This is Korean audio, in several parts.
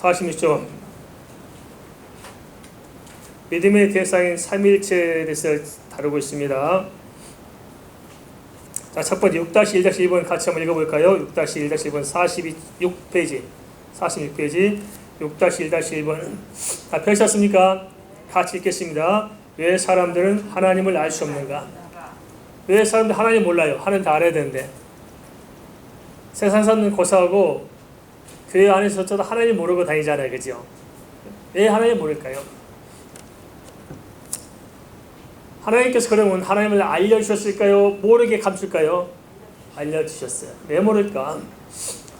46조 믿음의 대상인 삼일체에 대해서 다루고 있습니다. 자, 첫 번째 6-1-1번 같이 한번 읽어볼까요? 6-1-1번 46페이지 46페이지 6-1-1번 다 펼쳤습니까? 같이 읽겠습니다. 왜 사람들은 하나님을 알 수 없는가? 왜 사람들 하나님 몰라요? 하나님 다 알아야 되는데 세상 사람들은 고사하고 교회 안에서도 하나님 모르고 다니잖아요. 그죠? 왜 하나님 모를까요? 하나님께서 그러면 하나님을 알려주셨을까요? 모르게 감출까요? 알려주셨어요. 왜 모를까?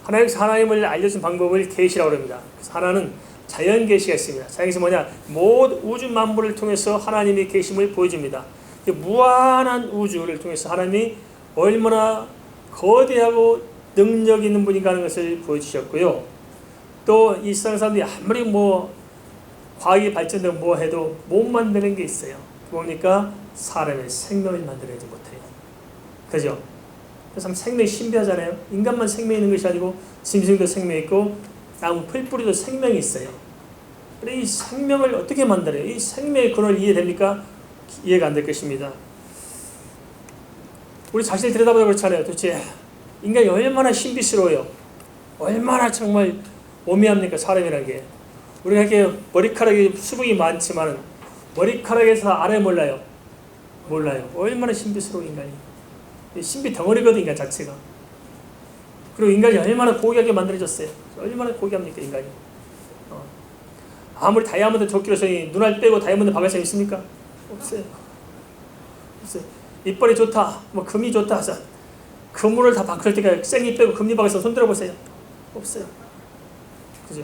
하나님께서 하나님을 알려준 방법을 계시라고 합니다. 하나는 자연 계시가 있습니다. 자연계시 뭐냐? 모든 우주 만물을 통해서 하나님의 계심을 보여줍니다. 무한한 우주를 통해서 하나님이 얼마나 거대하고 능력 있는 하는 것을 보여주셨고요. 또 이 세상 사람들이 아무리 뭐 과학이 발전되고 뭐 해도 못 만드는 게 있어요. 뭡니까? 사람의 생명을 만들어내지 못해요. 그죠? 그래서 생명이 신비하잖아요. 인간만 생명 있는 것이 아니고 짐승도 생명 있고 나무 풀뿌리도 생명이 있어요. 그래 이 생명을 어떻게 만들어요? 이 생명의 근원을 이해됩니까? 이해가 안 될 것입니다. 우리 자신을 들여다보다 그렇잖아요. 도대체 인간이 얼마나 신비스러워요. 얼마나 정말 오미합니까? 사람이라는 게. 우리가 이렇게 머리카락이 수북이 많지만 머리카락에서 아래 몰라요. 몰라요. 얼마나 신비스러운 인간이. 신비 덩어리거든 인간 자체가. 그리고 인간이 얼마나 고귀하게 만들어졌어요. 얼마나 고귀합니까 인간이. 어. 아무리 다이아몬드 조끼로서 눈알 빼고 다이아몬드 박을 수 있습니까? 없어요. 없어요. 이빨이 좋다. 뭐 금이 좋다 하자. 금을 다 바꿀 때가 쌩이 빼고 금리 박아서 손들어 보세요. 없어요. 그죠?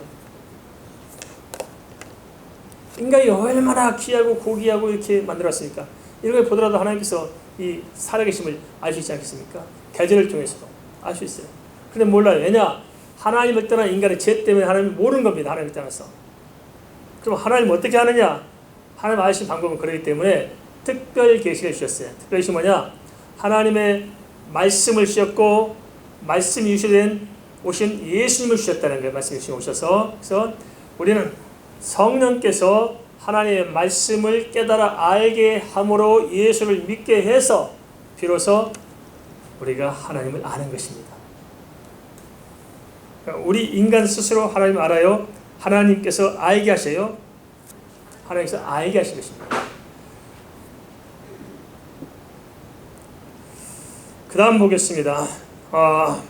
인간이 얼마나 귀하고 고귀하고 이렇게 만들었습니까? 이런 걸 보더라도 하나님께서 이 살아계심을 알 수 있지 않겠습니까? 계절을 통해서도 알 수 있어요. 근데 몰라요. 왜냐? 하나님을 떠난 인간의 죄 때문에 하나님을 모르는 겁니다. 하나님을 떠나서. 그럼 하나님 어떻게 하느냐? 하나님 아시는 방법은 그러기 때문에 특별 계시를 주셨어요. 특별 계시 뭐냐? 하나님의 말씀을 주셨고 말씀이 유시된 오신 예수님을 주셨다는 거예요. 말씀이 오셔서 그래서 우리는 성령께서 하나님의 말씀을 깨달아 알게 함으로 예수를 믿게 해서 비로소 우리가 하나님을 아는 것입니다. 우리 인간 스스로 하나님 알아요. 하나님께서 알게 하셔요. 하나님께서 알게 하신 것입니다. 그 다음 보겠습니다. 아,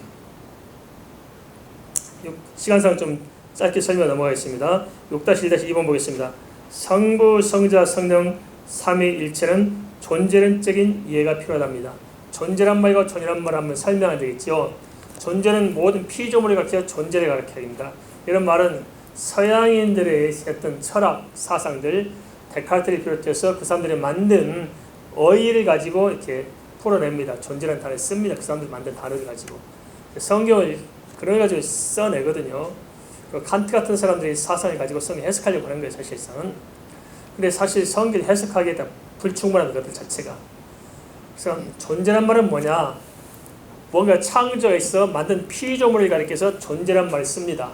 시간상 좀 짧게 설명 넘어가겠습니다. 6-1-2번 보겠습니다. 성부, 성자, 성령 삼위일체는 존재론적인 이해가 필요하답니다. 존재란 말과 존이란 말 한번 설명해야 되겠죠. 존재는 모든 피조물을 가르쳐 존재를 가르쳐야 됩니다. 이런 말은 서양인들의 했던 철학 사상들 데카르트를 비롯해서 그 사람들이 만든 어휘를 가지고 이렇게 풀어냅니다. 존재라는 단어를 씁니다. 그 사람들 만든 단어를 가지고 성경을 그래 가지고 써내거든요. 그 칸트 같은 사람들이 사상을 가지고 성경 해석하려고 하는 거예요. 사실상은. 근데 사실 성경 해석하기에 다 불충분한 것들 자체가. 그래서 존재란 말은 뭐냐? 뭔가 창조해서 만든 피조물을 가리켜서 존재란 말을 씁니다.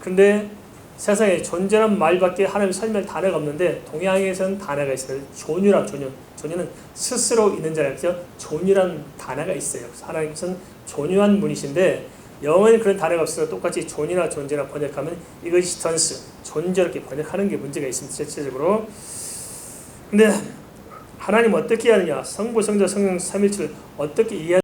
근데 세상에 존재란 말밖에 하나님 설명 단어가 없는데 동양에서는 단어가 있어요. 존유라 존유. 존유는 스스로 있는 자라죠. 존유란 단어가 있어요. 하나님께서는 존유한 분이신데 영어에는 그런 단어가 없어서 똑같이 존이나 존재나 번역하면 이것이 존재 이렇게 번역하는 게 문제가 있습니다. 실질적으로. 근데 하나님 어떻게 하느냐? 성부, 성자, 성령, 삼일체를 어떻게 이해해야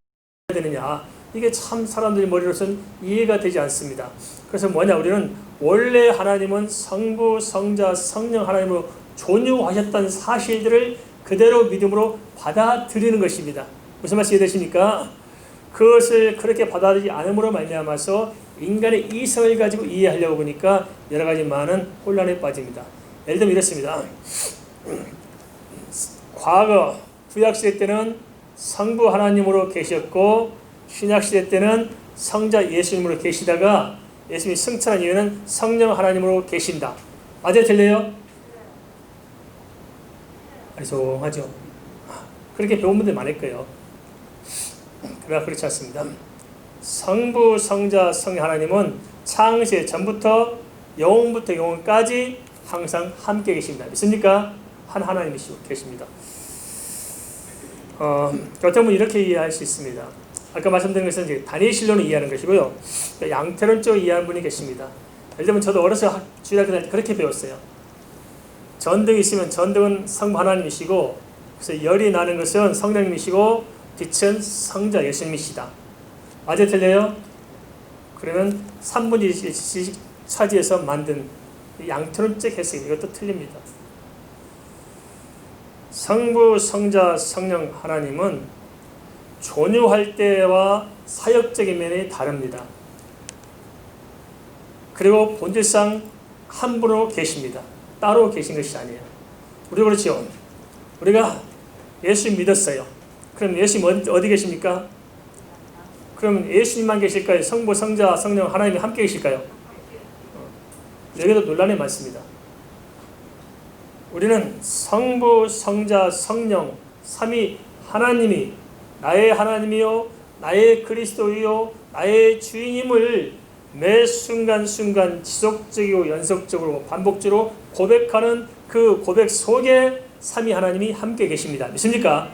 되느냐? 이게 참 사람들이 머리로서는 이해가 되지 않습니다. 그래서 뭐냐? 우리는 원래 하나님은 성부, 성자, 성령 하나님으로 존유하셨다는 사실들을 그대로 믿음으로 받아들이는 것입니다. 무슨 말씀 이해되십니까? 그것을 그렇게 받아들이지 않음으로 말미암아서 인간의 이성을 가지고 이해하려고 보니까 여러 가지 많은 혼란에 빠집니다. 예를 들면 이렇습니다. 과거 구약 시대 때는 성부 하나님으로 계셨고 신약 시대 때는 성자 예수님으로 계시다가 예수님이 승천한 이유는 성령 하나님으로 계신다. 맞아요, 들려요? 아리송하죠. 그렇게 배운 분들 많을 거예요. 그러나 그렇지 않습니다. 성부, 성자, 성 하나님은 창세 전부터 영원부터 영원까지 항상 함께 계십니다. 믿습니까? 한 하나님이시고 계십니다. 어, 어떤 분 이렇게 이해할 수 있습니다. 아까 말씀드린 것은 이제 다니엘실로는 이해하는 것이고요. 양태론적으로 이해하는 분이 계십니다. 예를 들면 저도 어려서 주일학교 다닐 때 그렇게 배웠어요. 전등이 있으면 전등은 성부 하나님이시고 그래서 열이 나는 것은 성령님이시고 빛은 성자 예수님이시다. 맞아 틀려요? 그러면 3분의 1씩 차지해서 만든 양태론적 해석 이것도 틀립니다. 성부, 성자, 성령 하나님은 존유할 때와 사역적인 면이 다릅니다. 그리고 본질상 한 분으로 계십니다. 따로 계신 것이 아니에요. 우리 그렇죠. 우리가 예수 믿었어요. 그럼 예수님 어디 계십니까? 그럼 예수님만 계실까요? 성부, 성자, 성령 하나님이 함께 계실까요? 여기도 논란이 많습니다. 우리는 성부, 성자, 성령, 삼위 하나님이 나의 하나님이요, 나의 그리스도이요, 나의 주인임을 매 순간순간 지속적이고 연속적으로 반복적으로 고백하는 그 고백 속에 삼위 하나님이 함께 계십니다. 믿습니까?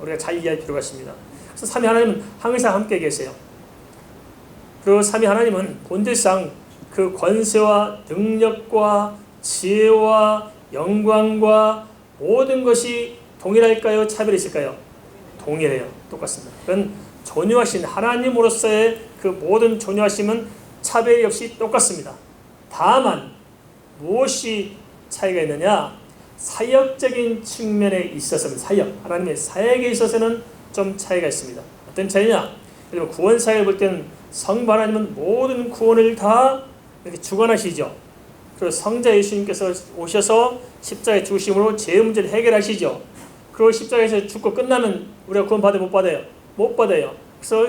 우리가 잘 이해할 필요가 있습니다. 그래서 삼위 하나님은 항상 함께 계세요. 그 삼위 하나님은 본질상 그 권세와 능력과 지혜와 영광과 모든 것이 동일할까요? 차별이 있을까요? 동일해요. 똑같습니다. 그건 존유하신 하나님으로서의 그 모든 존유하심은 차별이 없이 똑같습니다. 다만 무엇이 차이가 있느냐? 사역적인 측면에 있어서는 사역, 하나님의 사역에 있어서는 좀 차이가 있습니다. 어떤 차이냐? 그리고 구원 사역을 볼 때는 성부 하나님은 모든 구원을 다 이렇게 주관하시죠. 그리고 성자 예수님께서 오셔서 십자가에 죽으심으로 죄 문제를 해결하시죠. 그리고 십자가에서 죽고 끝나면 우리가 구원 받아 못 받아요? 못 받아요. 그래서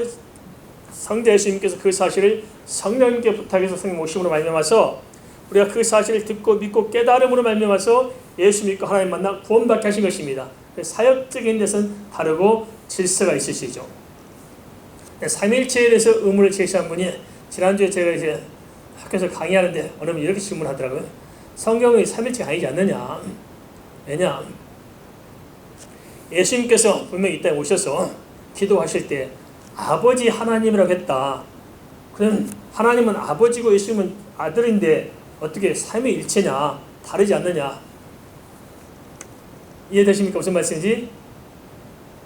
성자 예수님께서 그 사실을 성령님께 부탁해서 성령 오심으로 말미암아서 우리가 그 사실을 듣고 믿고 깨달음으로 말미암아서 예수 믿고 하나님 만나 구원받게 하신 것입니다. 사역적인 데서는 다르고 질서가 있으시죠. 삼일체에 대해서 의문을 제시한 분이 지난주에 제가 이제 학교에서 강의하는데 어느 분 이렇게 질문하더라고요. 성경이 삼일체가 아니지 않느냐? 왜냐? 예수님께서 분명히 이때 오셔서 기도하실 때 아버지 하나님이라고 했다. 그럼 하나님은 아버지고 예수님은 아들인데 어떻게 삼위일체냐? 다르지 않느냐? 이해되십니까? 무슨 말씀인지?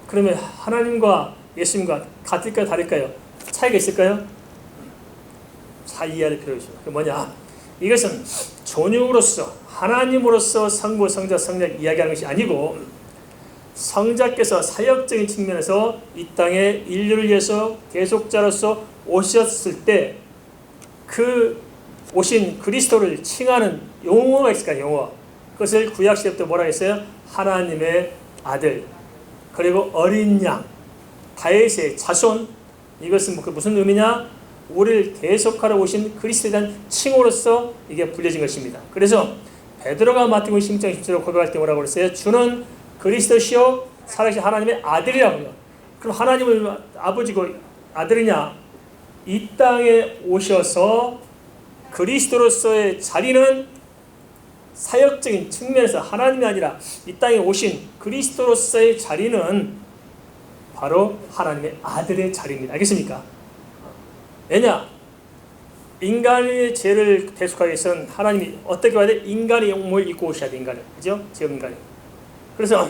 그러면 하나님과 예수님과 같을까요? 다를까요? 차이가 있을까요? 잘 이해할 필요가 있습니다. 그 뭐냐? 이것은 존육으로서 하나님으로서 성부, 성자, 성령 이야기하는 것이 아니고 성자께서 사역적인 측면에서 이 땅에 인류를 위해서 계속자로서 오셨을 때 그 오신 그리스도를 칭하는 용어가 있을까요? 용어. 그것을 구약 시대부터 뭐라 했어요? 하나님의 아들. 그리고 어린 양. 다윗의 자손. 이것은 뭐그 무슨 의미냐? 우리를 계속하러 오신 그리스도에 대한 칭호로서 이게 불려진 것입니다. 그래서 베드로가 마태복음 16장 10절로 고백할 때 뭐라고 그랬어요? 주는 그리스도시요 살아계신 하나님의 아들이라고요. 그럼 하나님을 아버지고 아들이냐? 이 땅에 오셔서 그리스도로서의 자리는 사역적인 측면에서 하나님이 아니라 이 땅에 오신 그리스도로서의 자리는 바로 하나님의 아들의 자리입니다. 알겠습니까? 왜냐? 인간의 죄를 대속하기 위해서는 하나님이 어떻게 와야 돼? 인간의 몸을 입고 오셔야 돼, 인간을. 그죠? 제인간이 그래서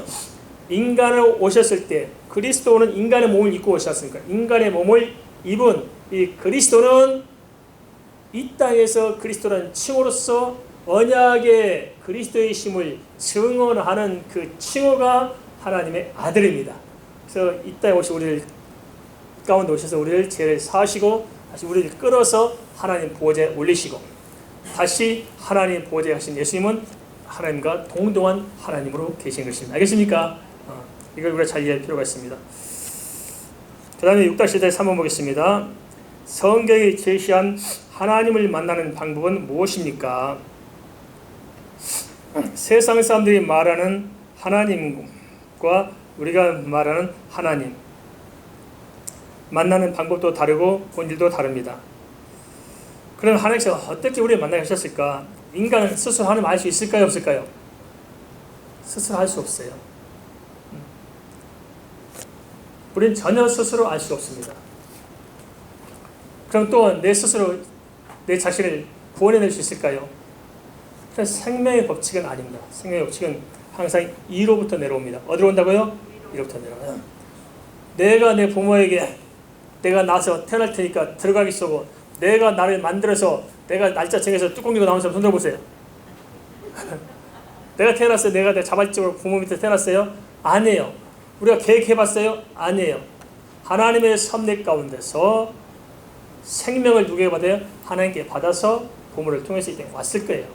인간을 오셨을 때 그리스도는 인간의 몸을 입고 오셨으니까 인간의 몸을 입은 이 그리스도는 이 땅에서 그리스도라는 칭호로서 언약의 그리스도의 심을 증언하는 그 칭호가 하나님의 아들입니다. 그래서 이 땅에 오시 우리를 가운데 오셔서 우리를 죄를 사시고 다시 우리를 끌어서 하나님 보호자에 올리시고 다시 하나님 보호자에 하신 예수님은 하나님과 동등한 하나님으로 계신 것입니다. 알겠습니까? 어, 이걸 우리가 잘 이해할 필요가 있습니다. 그 다음에 6-1 3번 보겠습니다. 성경이 제시한 하나님을 만나는 방법은 무엇입니까? 세상 사람들이 말하는 하나님과 우리가 말하는 하나님 만나는 방법도 다르고 본질도 다릅니다. 그럼 하나님께서 어떻게 우리를 만나게 하셨을까? 인간은 스스로 하나님 알 수 있을까요? 없을까요? 스스로 알 수 없어요. 음. 우리는 전혀 스스로 알 수 없습니다. 그럼 또내 스스로 내 자신을 구원해낼 수 있을까요? 생명의 법칙은 아닙니다. 생명의 법칙은 항상 이로부터 내려옵니다. 어디로 온다고요? 이로부터 내려와요. 내가 내 부모에게 내가 나서 태어날 테니까 들어가기 쏘고 내가 나를 만들어서 내가 날짜 정해서 뚜껑 열고 나온 사람 손 들어 보세요. 내가 태어났어요. 내가 내 자발적으로 부모 밑에 태어났어요? 아니에요. 우리가 계획해봤어요? 아니에요. 하나님의 섭리 가운데서 생명을 누구에게 받아요? 하나님께 받아서 부모를 통해서 이때 왔을 거예요.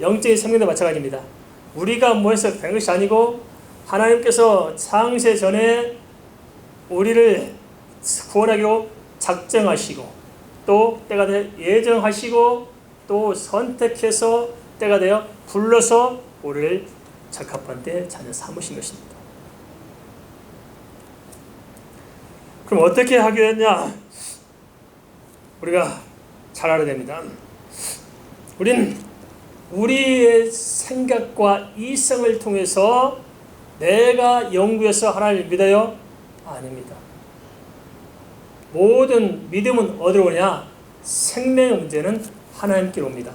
영적인 생명도 마찬가지입니다. 우리가 뭐 해서 된 것이 아니고 하나님께서 창세 전에 우리를 구원하기로 작정하시고 또 때가 돼 예정하시고 또 선택해서 때가 되어 불러서 우리를 적합한 데 자녀 삼으신 것입니다. 그럼 어떻게 하게 됐냐? 우리가 잘 알아야 됩니다. 우린 우리의 생각과 이성을 통해서 내가 연구해서 하나님을 믿어요? 아닙니다. 모든 믿음은 어디로 오냐? 생명의 문제는 하나님께로 옵니다.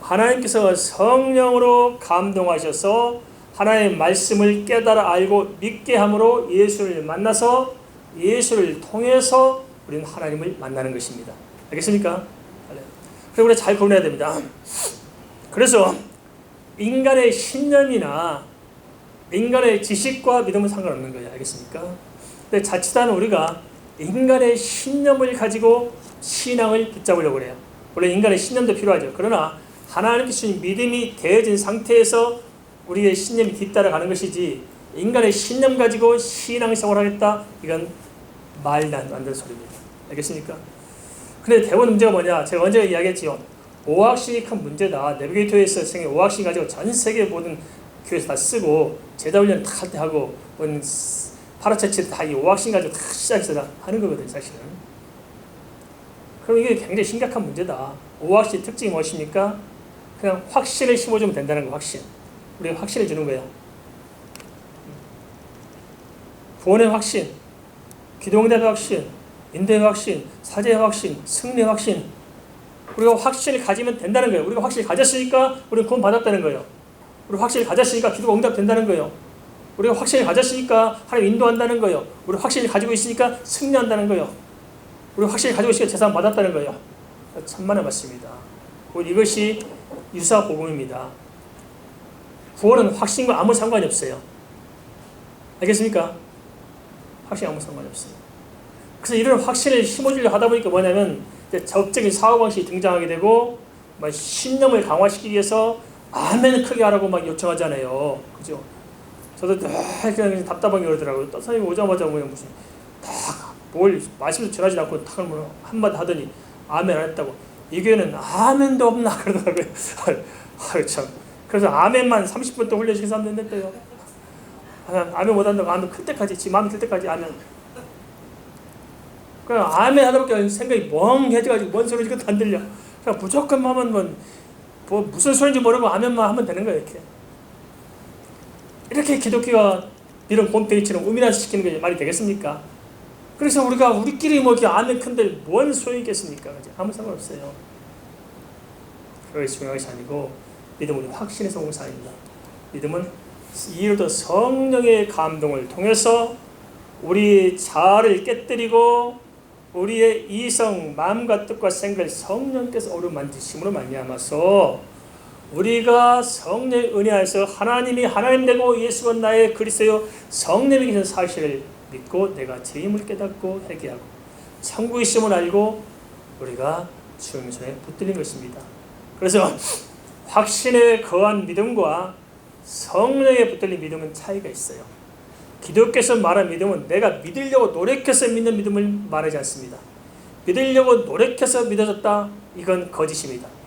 하나님께서 성령으로 감동하셔서 하나님의 말씀을 깨달아 알고 믿게 함으로 예수를 만나서 예수를 통해서 우리는 하나님을 만나는 것입니다. 알겠습니까? 그래서 우리 잘 구분해야 됩니다. 그래서 인간의 신념이나 인간의 지식과 믿음은 상관없는 거예요. 알겠습니까? 근데 자칫하면 우리가 인간의 신념을 가지고 신앙을 붙잡으려고 그래요. 원래 인간의 신념도 필요하죠. 그러나 하나님께 주신 믿음이 되어진 상태에서 우리의 신념이 뒤따라가는 것이지 인간의 신념 가지고 신앙생활 하겠다 이건 말도 안 되는 소리입니다. 알겠습니까? 근데 대부분 문제가 뭐냐? 제가 언제 이야기했지요. 오학신이 큰 문제다. 내비게이터에서 생긴 오학신 가지고 전 세계 모든 교회에서 다 쓰고 제자 훈련 다할때 하고 파라체치 다이 오학신 가지고 다 시작해서 다 하는 거거든요. 사실은. 그럼 이게 굉장히 심각한 문제다. 오학신 특징이 무엇입니까? 그냥 확신을 심어주면 된다는 거 확신. 우리가 확신을 주는 거예요. 구원의 확신, 기도응답의 확신, 인대의 확신, 사제의 확신, 승리의 확신. 우리가 확신을 가지면 된다는 거예요. 우리가 확신을 가졌으니까 우리는 구원 받았다는 거예요. 우리가 확신을 가졌으니까 기도가 응답된다는 거예요. 우리가 확신을 가졌으니까 하나님 인도한다는 거예요. 우리 확신을 가지고 있으니까 승리한다는 거예요. 우리 확신을 가지고 있으니까 재산 받았다는 거예요. 천만의 말씀입니다. 이것이 유사 복음입니다. 구원은 확신과 아무 상관이 없어요. 알겠습니까? 확신 아무 상관이 없어요. 그래서 이런 확신을 심어주려 하다 보니까 뭐냐면 적적인 사고방식이 등장하게 되고 막 신념을 강화시키기 위해서 아멘 크게 하라고 막 요청하잖아요. 그죠? 저도 그냥 답답하게 그러더라고요. 또 선생님 오자마자 뭐 무슨 뭘 말씀도 전하지 않고 탁 한마디 하더니 아멘 안 했다고. 이 교회는 아멘도 없나 그러더라고요. 아유 참. 그래서 아멘만 30분 동안 훈련시킨 사람도 있는데요. 아멘 못한다고 아멘 클 때까지 지 마음에 들 때까지 아멘. 그냥 아멘 하다 보니까 생각이 멍해져가지고 뭔 소리인지 안 들려. 그냥 무조건 하면 뭐, 뭐 무슨 소리인지 모르고 아멘만 하면 되는 거예요 이렇게. 이렇게 기독교가 이런 홈페이지처럼 우미화시키는 게 말이 되겠습니까? 그래서 우리가 우리끼리 뭐 아멘 큰들 뭔 소용이 있겠습니까? 아무 상관없어요. 그것이 중요한 것이 아니고 믿음은 확신에서 온 사입니다. 믿음은 이로도 성령의 감동을 통해서 우리 자아를 깨뜨리고 우리의 이성, 마음과 뜻과 생각을 성령께서 어루만지심으로 말미암아서 우리가 성령의 은혜 안에서 하나님이 하나님 되고 예수가 나의 그리스도요 성령이 계신 사실을 믿고 내가 죄임을 깨닫고 회개하고 천국에 있음을 알고 우리가 주님의 손에 붙들린 것입니다. 그래서 확신에 거한 믿음과 성령에 붙들린 믿음은 차이가 있어요. 기독교에서 말한 믿음은 내가 믿으려고 노력해서 믿는 믿음을 말하지 않습니다. 믿으려고 노력해서 믿어졌다? 이건 거짓입니다.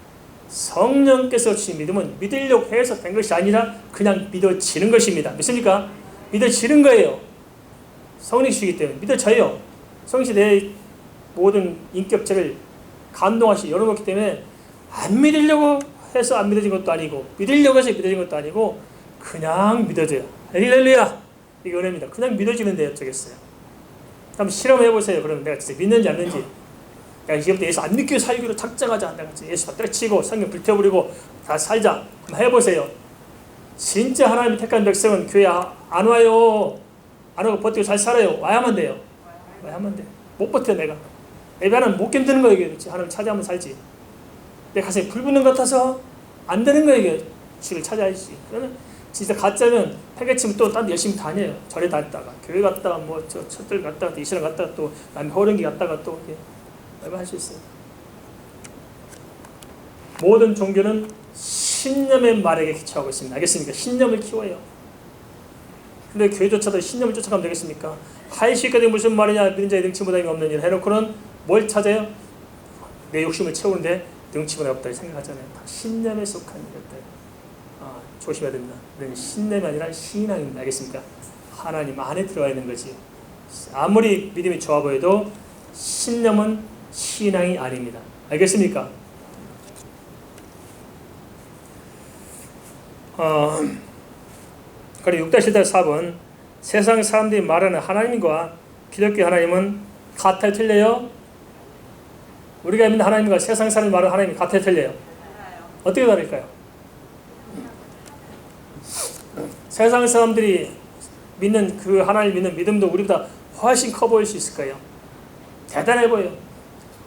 성령께서 주신 믿음은 믿으려고 해서 된 것이 아니라 그냥 믿어지는 것입니다. 믿습니까? 믿어지는 거예요. 성령 주시기 때문에 믿어져요. 성령이 내 모든 인격체를 감동하시 열어놓기 때문에 안 믿으려고 해서 안 믿어진 것도 아니고 믿으려고 해서 믿어진 것도 아니고 그냥 믿어져요. 할렐루야 이게 은혜입니다. 그냥 믿어지는데 어쩌겠어요. 한번 실험해 보세요. 그러면 내가 진짜 믿는지 안 믿는지. 야 이제부터 예수 안 믿기로 살기로 작정하자. 내가 예수 다 때려치고 성경 불태워버리고 다 살자. 한번 해보세요. 진짜 하나님이 택한 백성은 교회 안 와요. 안 오고 버티고 잘 살아요. 와야만 돼요. 와야만 돼. 못 버텨 내가. 예배는 못 견디는 거예요. 이게. 하나님 찾아하면 살지. 내 가슴에 불 붙는 것 같아서 안 되는 거예요. 이게. 주를 찾아야지. 그러면 진짜 가짜면 패배치면 또딴 열심히 다녀요. 절에 다녔다가 교회 갔다가 뭐 저 첫들 갔다가 또 이스라엘 갔다가 또 남의 호랭기 갔다가 또 이렇게 예배할 수 있어요. 모든 종교는 신념의 말에게 기초하고 있습니다. 알겠습니까? 신념을 키워요. 근데 교회조차도 신념을 쫓아가면 되겠습니까? 하이시까지 무슨 말이냐 믿는 자의 능치보다 없는 일 해놓고는 뭘 찾아요? 내 욕심을 채우는데 능치보다 없다 생각하잖아요. 다 신념에 속한 일들. 아, 조심해야 됩니다. 이건 신념이 아니라 신앙입니다. 알겠습니까? 하나님 안에 들어가 있는 거지. 아무리 믿음이 좋아 보여도 신념은 신앙이 아닙니다. 알겠습니까? 어, 그리고 6-1-4번 세상 사람들이 말하는 하나님과 기독교 하나님은 같아 틀려요? 우리가 믿는 하나님과 세상 사람이 말하는 하나님이 같아 틀려요? 어떻게 다를까요? 세상 사람들이 믿는 그 하나님 믿는 믿음도 우리보다 훨씬 커 보일 수 있을 거예요. 대단해 보여.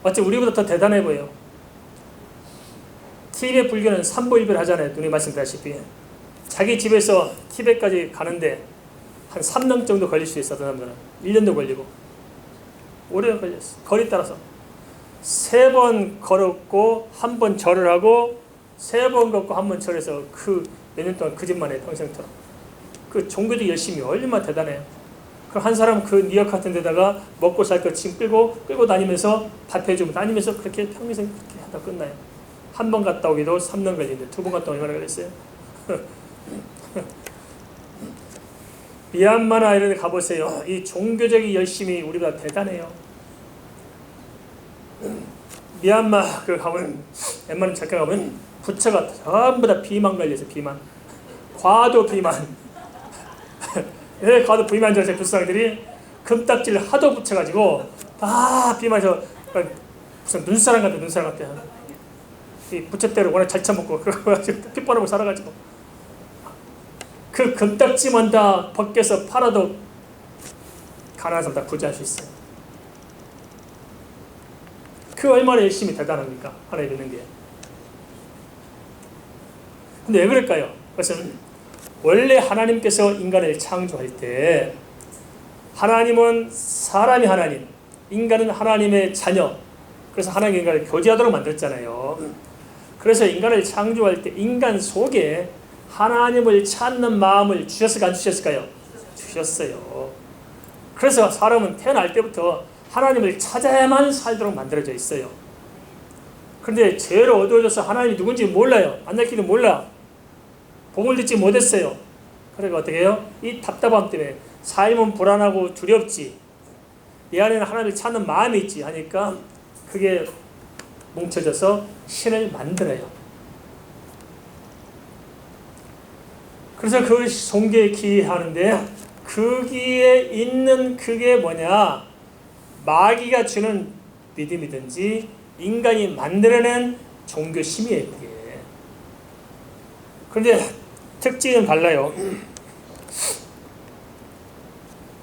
어째 우리보다 더 대단해 보여. 티베 불교는 삼보일배를 하잖아요. 눈이 말씀드렸다시피. 자기 집에서 티베트까지 가는데 한 3년 정도 걸릴 수 있었던 사람들은 1년도 걸리고 오래 걸렸어. 거리 따라서 세 번 걸었고 한 번 절을 하고 세 번 걷고 한 번 절해서 그 몇 년 동안 그 집만 해 평생처럼 그 종교적 열심이 얼마나 대단해요. 그한 사람 그 뉴욕 같은 데다가 먹고 살 것 짐 끌고 끌고 다니면서 밥 해주고 다니면서 그렇게 평생 그렇게 하다 끝나요. 한 번 갔다 오기도 3년 걸리는데 두 번 갔다 오면 얼마나 걸렸어요? 미얀마나 이런 데 가보세요. 이 종교적인 열심이 우리보다 대단해요. 미얀마 그 가면 웬만한 작가 가면 부처가 전부 다 비만 걸려서 비만 과도 비만 왜 과도 비만 저제 불상들이 금딱지를 하도 붙여가지고 다 비만서 무슨 눈사람 같아 눈사람 같아 이 부처대로 워낙 잘 처먹고 그래가지고 핏바르고 살아가지고 그 금딱지만 다 벗겨서 팔아도 가난한 사람 다 부자할 수 있어요. 그 얼마나 열심히 대단합니까? 하나님 믿는 게. 근데 왜 그럴까요? 그것은 원래 하나님께서 인간을 창조할 때 하나님은 사람이 하나님, 인간은 하나님의 자녀. 그래서 하나님 인간을 교제하도록 만들었잖아요. 그래서 인간을 창조할 때 인간 속에 하나님을 찾는 마음을 주셨을까 안 주셨을까요? 주셨어요. 그래서 사람은 태어날 때부터 하나님을 찾아야만 살도록 만들어져 있어요. 그런데 죄로 어두워져서 하나님이 누군지 몰라요. 안날기도 몰라. 복을 듣지 못했어요. 그러니까 어떻게 해요? 이 답답함 때문에 삶은 불안하고 두렵지. 내 안에는 하나님을 찾는 마음이 있지 하니까 그게 뭉쳐져서 신을 만들어요. 그래서 그 송계에 기하는데 거기에 있는 그게 뭐냐? 마귀가 주는 믿음이든지 인간이 만들어낸 종교심이에요. 그게. 그런데 특징은 달라요.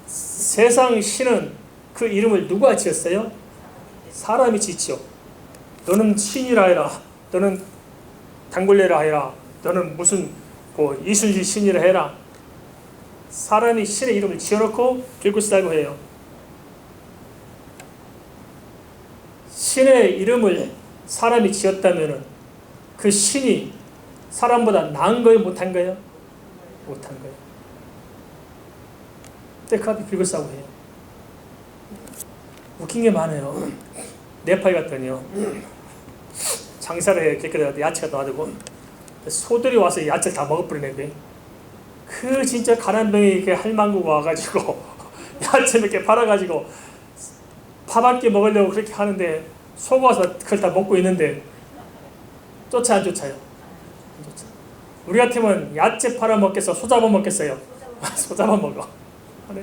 세상 신은 그 이름을 누가 지었어요? 사람이 지죠. 너는 신이라 해라. 너는 당굴레라 해라. 너는 무슨 뭐 이순신 신이라 해라. 사람이 신의 이름을 지어놓고 들고 살고 해요. 신의 이름을 사람이 지었다면은 그 신이 사람보다 나은 거예요, 못한 거예요? 못한 거예요. 앞에 들고 싸고 해요. 웃긴 게 많아요. 네팔 갔더니요. 장사를 해, 깨끗하게 야채가 나와주고 소들이 와서 야채 다 먹어버리네. 그 진짜 가난 병이 이렇게 할망구 와가지고 야채 몇 개 팔아가지고 밥 한 끼 먹으려고 그렇게 하는데 속아서 그걸 다 먹고 있는데 쫓아 안 쫓아요? 안 쫓아. 우리 같으면 야채 팔아 먹겠어? 소 잡아 먹겠어요? 소 잡아 먹어. 네.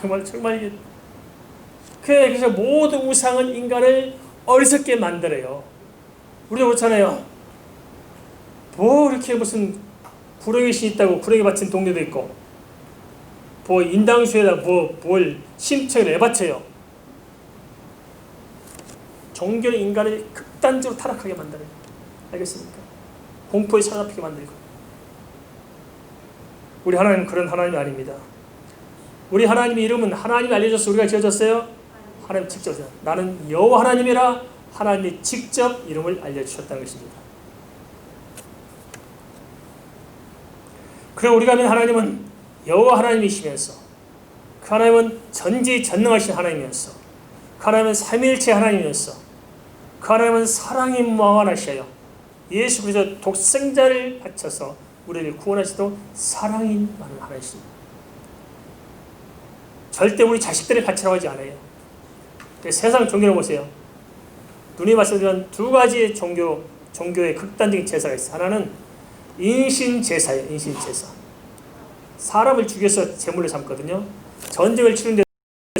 정말 정말 이게 그래, 그래서 모든 우상은 인간을 어리석게 만들어요. 우리도 그렇잖아요. 뭐 이렇게 무슨 구렁이 신 있다고 구렁이 받친 동네도 있고 뭐 인당수에다 뭐 뭘 심청을 내바쳐요. 종교는 인간을 극단적으로 타락하게 만들어요. 알겠습니까? 공포에 사로잡히게 만들고. 우리 하나님은 그런 하나님이 아닙니다. 우리 하나님의 이름은 하나님이 알려줘서 우리가 지어졌어요? 하나님 직접 나는 여호와 하나님이라 하나님이 직접 이름을 알려주셨다는 것입니다. 그리고 우리가 믿는 하나님은 여호와 하나님이시면서 그 하나님은 전지전능하신 하나님이면서 그 하나님은 삼위일체 하나님이면서 그 하나님은 사랑이 무한하셔요. 예수 그리스도 독생자를 바쳐서 우리를 구원하시도록 사랑이 많은 하나님이십니다. 절대 우리 자식들을 바치라고 하지 않아요. 세상 종교를 보세요. 눈이 말씀드린 두 가지의 종교, 종교의 극단적인 제사가 있어요. 하나는 인신 제사예요. 인신 제사. 사람을 죽여서 제물로 삼거든요. 전쟁을 치는데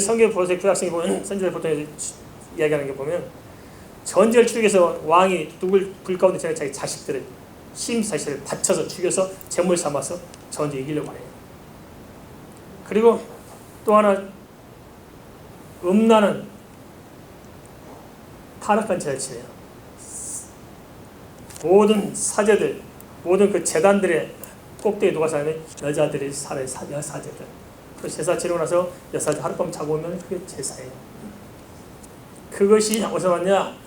성경 보세요. 교학생이 보면 선지자 보통 이야기하는 게 보면 치르기 위해서 왕이 누굴 불 가운데 자기 자기 자식들을 심 자식들을 바쳐서 죽여서 제물 삼아서 전쟁 이기려고 해요. 그리고 또 하나 음란은 타락한 제를 지내요. 모든 사제들, 모든 그 재단들의 꼭대기 누가 사냐면 여자들이 살아요. 여사제들. 그 제사 치르고 나서 여사제 하룻밤 자고 오면 그게 제사예요. 그것이 어디서 왔냐?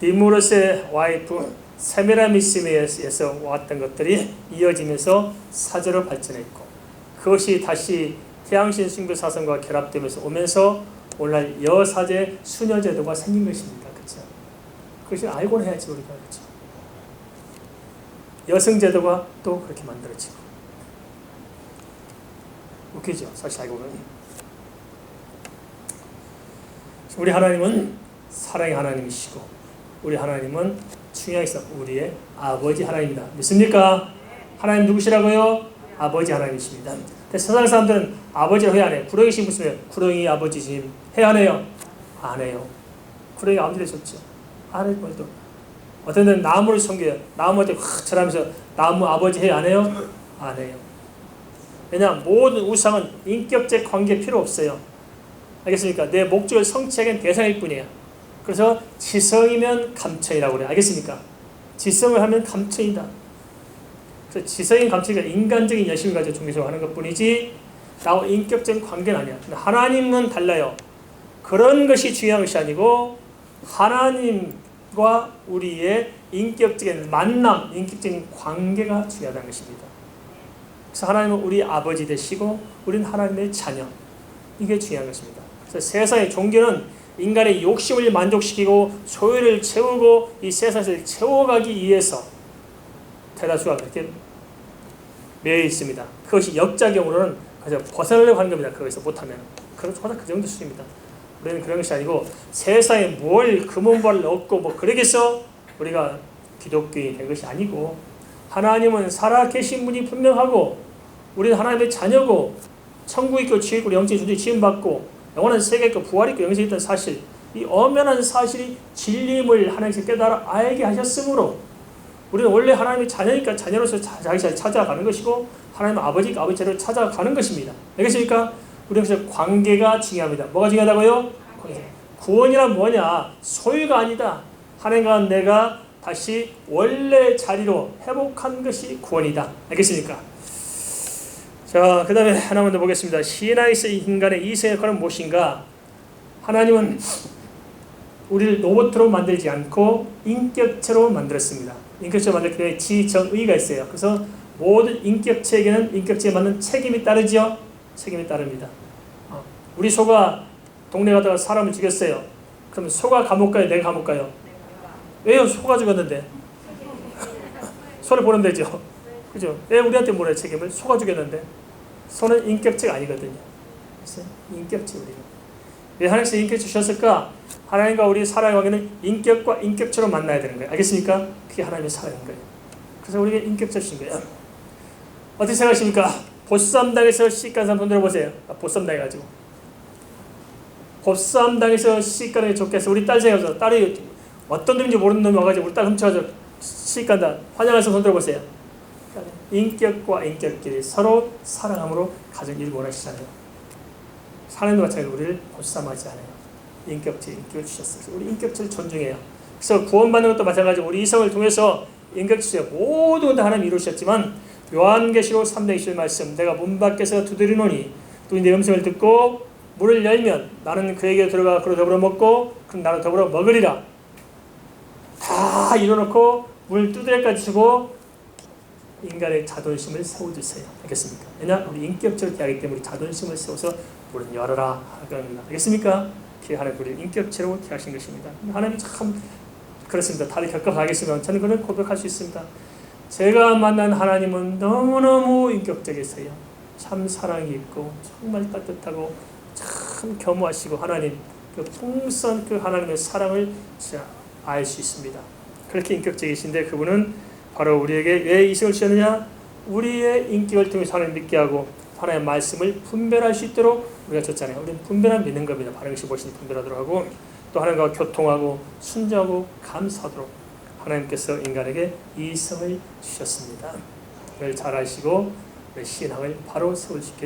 디무르스의 와이프 세미라미스에서 왔던 것들이 이어지면서 사제로 발전했고 그것이 다시 태양신 숭배 사상과 결합되면서 오면서 오늘날 여사제 수녀 제도가 생긴 것입니다. 그렇죠? 그것을 알고 해야지 우리가 그렇죠? 여성 제도가 또 그렇게 만들어지고 웃기죠? 사실 알고 보면 우리 하나님은 사랑의 하나님이시고 우리 하나님은 중요해서 우리의 아버지 하나님이다. 믿습니까? 하나님 누구시라고요? 아버지 하나님이십니다. 세상 사람들은 아버지를 회안 해요. 구렁이 신 무슨 구렁이 아버지심 해안 해요? 안 해요. 구렁이 아버지 되셨죠. 안 해요. 또 어떤 데는 나무를 섬겨요. 나무한테 확 절하면서 나무 아버지 해안 해요? 안 해요. 왜냐 모든 우상은 인격적 관계 필요 없어요. 알겠습니까? 내 목적을 성취하기엔 대상일 뿐이에요. 그래서 지성이면 감천이라고 그래요. 알겠습니까? 지성을 하면 감천이다. 그래서 지성인 감천이가 인간적인 열심을 가지고 종교생활 하는 것 뿐이지 나와 인격적인 관계는 아니야. 하나님은 달라요. 그런 것이 중요한 것이 아니고 하나님과 우리의 인격적인 만남, 인격적인 관계가 중요하다는 것입니다. 그래서 하나님은 우리 아버지 되시고 우리는 하나님의 자녀. 이게 중요한 것입니다. 그래서 세상의 종교는 인간의 욕심을 만족시키고 소유를 채우고 이 세상을 채워가기 위해서 대다수가 그렇게 매여 있습니다. 그것이 역작용으로는 그저 벗어나려고 하는 겁니다. 그것에서 못하면. 그렇죠. 그 정도 수준입니다. 우리는 그런 것이 아니고 세상에 뭘 금은발을 얻고 뭐 그러겠어? 우리가 기독교인이 된 것이 아니고 하나님은 살아계신 분이 분명하고 우리는 하나님의 자녀고 천국 있고 지혜 있고 영적 주도 지음받고 영원한 세계 있고 부활 있고 영생 있다는 사실 이 엄연한 사실이 진림을 하나님께서 깨달아 알게 하셨으므로 우리는 원래 하나님의 자녀니까 자녀로서 자기 자신을 찾아가는 것이고 하나님 아버지가 아버지를 찾아가는 것입니다. 알겠습니까? 우리 그래서 관계가 중요합니다. 뭐가 중요하다고요? 구원이란 뭐냐? 소유가 아니다. 하나님과 내가 다시 원래 자리로 회복한 것이 구원이다. 알겠습니까? 자, 그 다음에 하나만 더 보겠습니다. 신앙에서 인간의 이생의 역할은 무엇인가? 하나님은 우리를 로봇으로 만들지 않고 인격체로 만들었습니다. 인격체로 만들 때 지정의가 있어요. 그래서 모든 인격체에게는 인격체에 맞는 책임이 따르죠. 책임이 따릅니다. 어, 우리 소가 동네 가다가 사람을 죽였어요. 그러면 소가 감옥 가요? 내가 감옥 가요? 왜요? 소가 죽었는데. 소를 보면 되죠. 그죠? 왜 우리한테 뭐래 책임을? 죽였는데. 소는 인격체가 아니거든요. 인격체 우리는. 왜 하나님께서 인격체 주셨을까? 하나님과 우리 사랑의 관계는 인격과 인격처럼 만나야 되는 거예요. 알겠습니까? 그게 하나님의 사랑인 거예요. 그래서 우리에게 인격적 신 거예요. 어떻게 생각하십니까? 보쌈당에서 시간 사람 손 들어 보세요. 아, 보쌈 당 해가지고. 보쌈당에서 시간에 좋겠어. 우리 딸 생각해서 딸이 어떤 놈인지 모르는 놈이 와가지고 우리 딸 훔쳐가지고 시간다. 환영해서 손 들어 보세요. 인격과 인격끼리 서로 사랑함으로 가정 일을 원하시잖아요. 하나님도 마찬가지로 우리를 보쌈하지 않아요. 인격체 인격을 주셨어요. 우리 인격체를 존중해요. 그래서 구원받는 것도 마찬가지로 우리 이성을 통해서 인격체 모든 것다 하나님 이루셨지만 요한계시록 3장 20절 말씀 내가 문 밖에서 두드리노니 또 내 음성을 듣고 문을 열면 나는 그에게 들어가 그로 더불어 먹고 그럼 나는 더불어 먹으리라 다 이뤄놓고 문을 두드려까지 주고 인간의 자존심을 세워주세요. 알겠습니까? 왜냐? 우리 인격적으로 대하기 때문에 우리 자존심을 세워서 문을 열어라 알겠습니까? 그 하나님 우리를 인격체로 대하신 것입니다. 하나님이 참 그렇습니다. 다들 겪어가겠지만 저는 그런 고백할 수 있습니다. 제가 만난 하나님은 너무너무 인격적이세요. 참 사랑이 있고 정말 따뜻하고 참 겸허하시고 하나님 그 풍성한 그 하나님의 사랑을 알 수 있습니다. 그렇게 인격적이신데 그분은 바로 우리에게 왜 이승을 주셨느냐? 우리의 인격을 통해서 하나님 믿게 하고 하나님의 말씀을 분별할 수 있도록 우리가 줬잖아요. 우리는 분별한 믿는 겁니다. 반응시 보시니 분별하도록 하고 또 하나님과 교통하고 순종하고 감사하도록 하나님께서 인간에게 이성을 주셨습니다. 그걸 잘 아시고 신앙을 바로 세우시길